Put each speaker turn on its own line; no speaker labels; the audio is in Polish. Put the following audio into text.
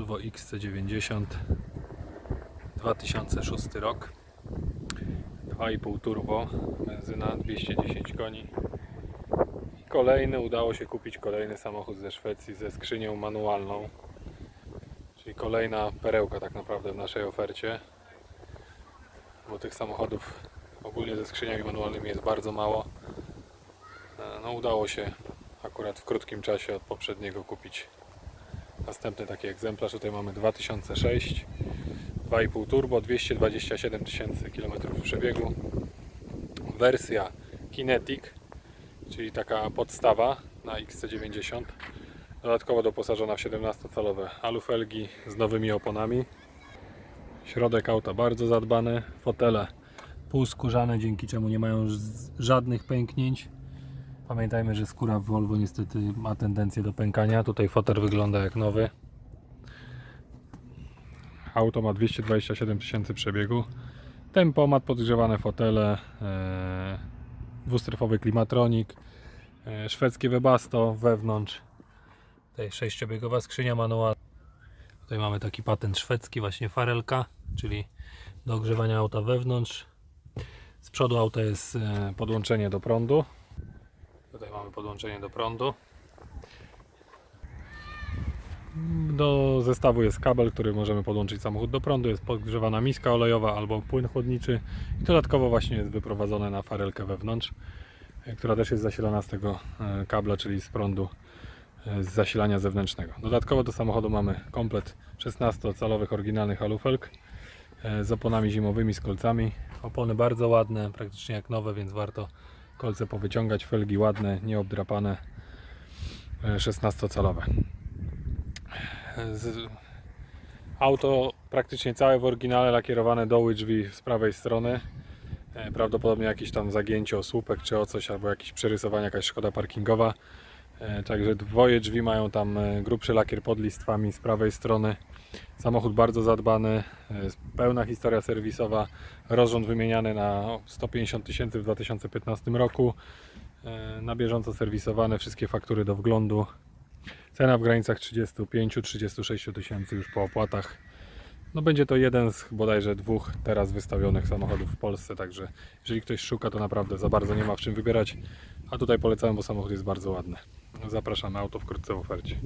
Volvo XC90 2006 rok. 2,5 turbo benzyna 210 koni. I kolejny udało się kupić kolejny samochód ze Szwecji ze skrzynią manualną. Czyli kolejna perełka tak naprawdę w naszej ofercie. Bo tych samochodów ogólnie ze skrzyniami manualnymi jest bardzo mało. E, no udało się akurat w krótkim czasie od poprzedniego kupić następny taki egzemplarz. Tutaj mamy 2006 2,5 turbo, 227 tysięcy km przebiegu. Wersja Kinetic, czyli taka podstawa na XC90. Dodatkowo doposażona w 17-calowe alufelgi z nowymi oponami. Środek auta bardzo zadbany, fotele półskórzane, dzięki czemu nie mają żadnych pęknięć. Pamiętajmy, że skóra w Volvo niestety ma tendencję do pękania. Tutaj fotel wygląda jak nowy. Auto ma 227 tysięcy przebiegu. Tempomat, podgrzewane fotele, e, dwustrefowy klimatronik, e, szwedzkie Webasto wewnątrz. Tutaj sześciobiegowa skrzynia manualna. Tutaj mamy taki patent szwedzki, właśnie farelka, czyli do ogrzewania auta wewnątrz. Z przodu auta jest e, podłączenie do prądu. Mamy podłączenie do prądu. Do zestawu jest kabel, który możemy podłączyć samochód do prądu. Jest podgrzewana miska olejowa albo płyn chłodniczy. I dodatkowo właśnie jest wyprowadzone na farelkę wewnątrz, e, która też jest zasilana z tego e, kabla, czyli z prądu e, z zasilania zewnętrznego. Dodatkowo do samochodu mamy komplet 16-calowych oryginalnych alufelg z oponami zimowymi, z kolcami. Opony bardzo ładne, praktycznie jak nowe, więc warto kolce powyciągać, felgi ładne, nieobdrapane, e, 16-calowe. Z... Auto praktycznie całe w oryginale lakierowane doły drzwi z prawej strony. E, Prawdopodobnie jakieś tam zagięcie o słupek czy o coś, albo jakieś przerysowanie, jakaś szkoda parkingowa. E, Także dwoje drzwi mają tam e, grubszy lakier pod listwami z prawej strony. Samochód bardzo zadbany, e, pełna historia serwisowa, rozrząd wymieniany na 150 tysięcy w 2015 roku, e, na bieżąco serwisowane, wszystkie faktury do wglądu. Cena w granicach 35-36 tysięcy już po opłatach. No będzie to jeden z bodajże dwóch teraz wystawionych samochodów w Polsce, także jeżeli ktoś szuka, to naprawdę za bardzo nie ma w czym wybierać. A tutaj polecam, bo samochód jest bardzo ładny. Zapraszamy, auto wkrótce w ofercie.